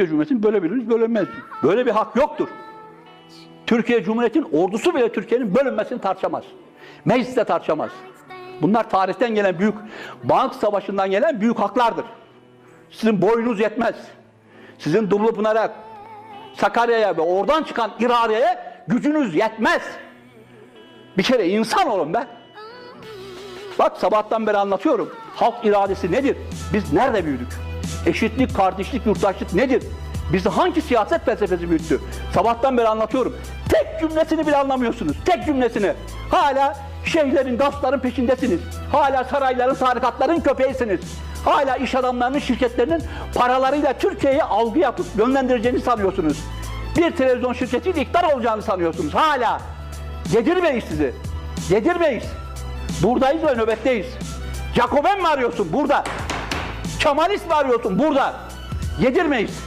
Türkiye Cumhuriyeti'ni bölebiliriz, bölünmez. Böyle bir hak yoktur. Türkiye Cumhuriyeti'nin ordusu bile Türkiye'nin bölünmesini tartışamaz. Meclis de tartışamaz. Bunlar tarihten gelen büyük, Bank Savaşı'ndan gelen büyük haklardır. Sizin boyunuz yetmez. Sizin Dumlupınar'a, Sakarya'ya ve oradan çıkan iradeye gücünüz yetmez. Bir kere insan olun be. Bak sabahtan beri anlatıyorum. Halk iradesi nedir? Biz nerede büyüdük? Eşitlik, kardeşlik, yurttaşlık nedir? Bizi hangi siyaset felsefesi büyüttü? Sabahtan beri anlatıyorum. Tek cümlesini bile anlamıyorsunuz. Tek cümlesini. Hala şeyhlerin, gafların peşindesiniz. Hala sarayların, tarikatların köpeğisiniz. Hala iş adamlarının, şirketlerinin paralarıyla Türkiye'ye algı yapıp yönlendireceğini sanıyorsunuz. Bir televizyon şirketiyle iktidar olacağını sanıyorsunuz. Hala. Yedirmeyiz sizi. Yedirmeyiz. Buradayız ve nöbetteyiz. Jacoben mi arıyorsun? Burada. Kemalist mi arıyorsun? Burada. Yedirmeyiz.